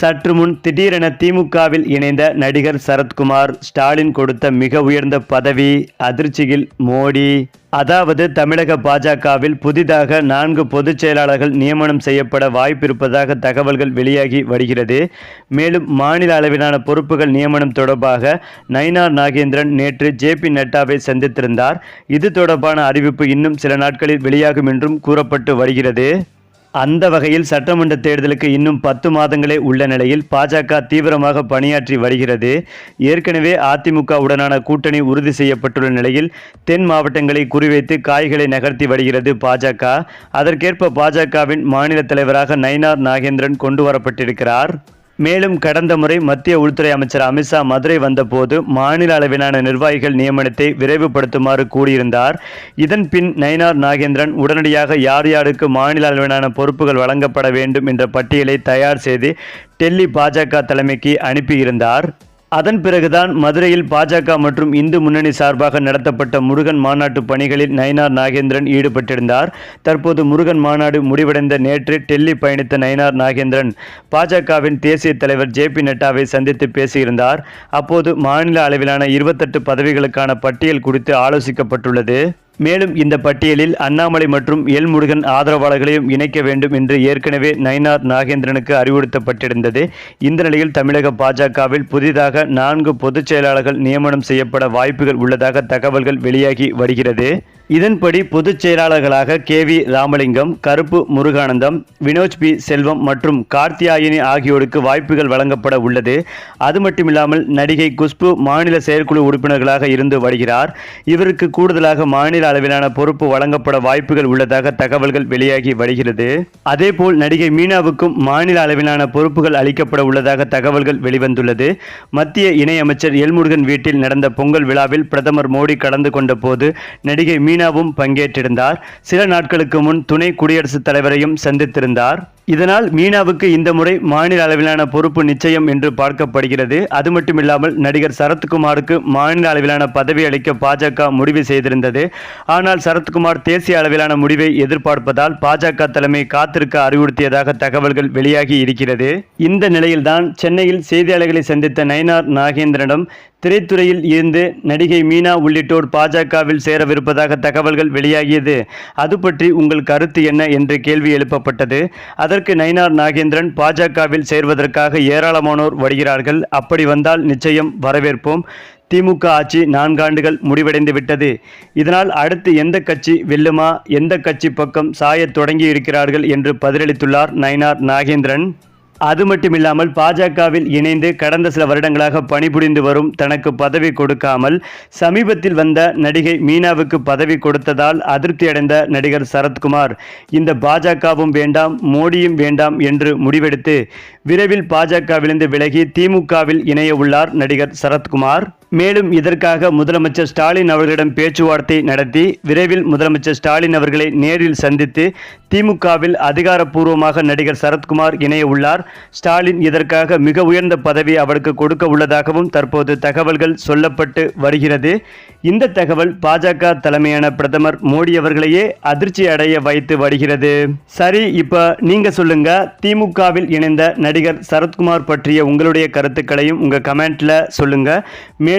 சற்று முன் திடீரென திமுகவில் இணைந்த நடிகர் சரத்குமார் ஸ்டாலின் கொடுத்த மிக உயர்ந்த பதவி அதிர்ச்சியில் மோடி. அதாவது தமிழக பாஜகவில் புதிதாக நான்கு பொதுச் செயலாளர்கள் நியமனம் செய்யப்பட வாய்ப்பிருப்பதாக தகவல்கள் வெளியாகி வருகிறது. மேலும் மாநில அளவிலான பொறுப்புகள் நியமனம் தொடர்பாக நயினார் நாகேந்திரன் நேற்று ஜே பி நட்டாவை சந்தித்திருந்தார். இது தொடர்பான அறிவிப்பு இன்னும் சில நாட்களில் வெளியாகும் என்றும் கூறப்பட்டு வருகிறது. அந்த வகையில் சட்டமன்ற தேர்தலுக்கு இன்னும் பத்து மாதங்களே உள்ள நிலையில் பாஜக தீவிரமாக பணியாற்றி வருகிறது. ஏற்கனவே அதிமுகவுடனான கூட்டணி உறுதி செய்யப்பட்டுள்ள நிலையில் தென் மாவட்டங்களை குறிவைத்து காய்களை நகர்த்தி வருகிறது பாஜக. அதற்கேற்ப பாஜகவின் மாநில தலைவராக நயினார் நாகேந்திரன் கொண்டு வரப்பட்டிருக்கிறார் மேலும் கடந்த முறை மத்திய உள்துறை அமைச்சர் அமித்ஷா மதுரை வந்தபோது மாநில அளவிலான நிர்வாகிகள் நியமனத்தை விரைவுபடுத்துமாறு கூறியிருந்தார். இதன் பின் நயினார் நாகேந்திரன் உடனடியாக யார் யாருக்கு மாநில அளவிலான பொறுப்புகள் வழங்கப்பட வேண்டும் என்ற பட்டியலை தயார் செய்து டெல்லி பாஜக தலைமைக்கு அனுப்பியிருந்தார். அதன் பிறகுதான் மதுரையில் பாஜக மற்றும் இந்து முன்னணி சார்பாக நடத்தப்பட்ட முருகன் மாநாட்டு பணிகளில் நயினார் நாகேந்திரன் ஈடுபட்டிருந்தார். தற்போது முருகன் மாநாடு முடிவடைந்த நேற்று டெல்லி பயணித்த நயினார் நாகேந்திரன் பாஜகவின் தேசிய தலைவர் ஜே பி நட்டாவை சந்தித்து பேசியிருந்தார். அப்போது மாநில அளவிலான இருபத்தெட்டு பதவிகளுக்கான பட்டியல் குறித்து ஆலோசிக்கப்பட்டுள்ளது. மேலும் இந்த பட்டியலில் அண்ணாமலை மற்றும் எல் முருகன் ஆதரவாளர்களையும் இணைக்க வேண்டும் என்று ஏற்கனவே நயினார் நாகேந்திரனுக்கு அறிவுறுத்தப்பட்டிருந்தது. இந்த நிலையில் தமிழக பாஜகவில் புதிதாக நான்கு பொதுச் செயலாளர்கள் நியமனம் செய்யப்பட வாய்ப்புகள் உள்ளதாக தகவல்கள் வெளியாகி வருகிறது. இதன்படி பொதுச் செயலாளர்களாக கே வி ராமலிங்கம் கருப்பு முருகானந்தம் வினோஜ் பி. செல்வம் மற்றும் கார்த்தியாயினி ஆகியோருக்கு வாய்ப்புகள் வழங்கப்பட உள்ளது. அது மட்டுமில்லாமல் நடிகை குஷ்பு மாநில செயற்குழு உறுப்பினர்களாக இருந்து வருகிறார். இவருக்கு கூடுதலாக மாநில அளவிலான பொறுப்பு வழங்கப்பட வாய்ப்புகள் உள்ளதாக தகவல்கள் வெளியாகி வருகிறது. அதேபோல் நடிகை மீனாவுக்கும் மாநில அளவிலான பொறுப்புகள் அளிக்கப்பட உள்ளதாக தகவல்கள் வெளிவந்துள்ளது. மத்திய இணையமைச்சர் எல்முருகன் வீட்டில் நடந்த பொங்கல் விழாவில் பிரதமர் மோடி கலந்து கொண்ட போது நடிகை சீனாவும் பங்கேற்றிருந்தார். சில நாட்களுக்கு முன் துணை குடியரசுத் தலைவரையும் சந்தித்திருந்தார். இதனால் மீனாவுக்கு இந்த முறை மாநில அளவிலான பொறுப்பு நிச்சயம் என்று பார்க்கப்படுகிறது. அது மட்டுமில்லாமல் நடிகர் சரத்குமாருக்கு மாநில அளவிலான பதவி அளிக்க பாஜக முடிவு செய்திருந்தது. ஆனால் சரத்குமார் தேசிய அளவிலான முடிவை எதிர்பார்ப்பதால் பாஜக தலைமை காத்திருக்க அறிவுறுத்தியதாக தகவல்கள் வெளியாகி இருக்கிறது. இந்த நிலையில்தான் சென்னையில் செய்தியாளர்களை சந்தித்த நயனார் நாகேந்திரனிடம் திரைத்துறையில் இருந்து நடிகை மீனா உள்ளிட்டோர் பாஜகவில் சேரவிருப்பதாக தகவல்கள் வெளியாகியது. அது பற்றி உங்கள் கருத்து என்ன? என்று கேள்வி எழுப்பப்பட்டது. அதற்கு நயினார் நாகேந்திரன் பாஜகவில் சேர்வதற்காக ஏராளமானோர் வருகிறார்கள். அப்படி வந்தால் நிச்சயம் வரவேற்போம். திமுக ஆட்சி நான்காண்டுகள் முடிவடைந்து விட்டது. இதனால் அடுத்து எந்த கட்சி வெல்லுமா எந்த கட்சி பக்கம் சாயத் தொடங்கி இருக்கிறார்கள் என்று பதிலளித்துள்ளார் நயினார் நாகேந்திரன். அது மட்டுமில்லாமல் பாஜகவில் இணைந்து கடந்த சில வருடங்களாக பணிபுரிந்து வரும் தனக்கு பதவி கொடுக்காமல் சமீபத்தில் வந்த நடிகை மீனாவுக்கு பதவி கொடுத்ததால் அதிருப்தி அடைந்த நடிகர் சரத்குமார் இந்த பாஜகவும் வேண்டாம் மோடியும் வேண்டாம் என்று முடிவெடுத்து விரைவில் பாஜகவிலிருந்து விலகி திமுகவில் இணைய உள்ளார் நடிகர் சரத்குமார். மேலும் இதற்காக முதலமைச்சர் ஸ்டாலின் அவர்களிடம் பேச்சுவார்த்தை நடத்தி விரைவில் முதலமைச்சர் ஸ்டாலின் அவர்களை நேரில் சந்தித்து திமுகவில் அதிகாரப்பூர்வமாக நடிகர் சரத்குமார் இணைய உள்ளார் ஸ்டாலின் இதற்காக மிக உயர்ந்த பதவி அவருக்கு கொடுக்க உள்ளதாகவும் தற்போது தகவல்கள் சொல்லப்பட்டு வருகிறது. இந்த தகவல் பாஜக தலைமையான பிரதமர் மோடி அவர்களையே அதிர்ச்சி அடைய வைத்து வருகிறது. சரி இப்போ நீங்க சொல்லுங்க திமுகவில் இணைந்த நடிகர் சரத்குமார் பற்றிய உங்களுடைய கருத்துக்களையும் உங்கள் கமெண்ட்டில் சொல்லுங்க. மேலும்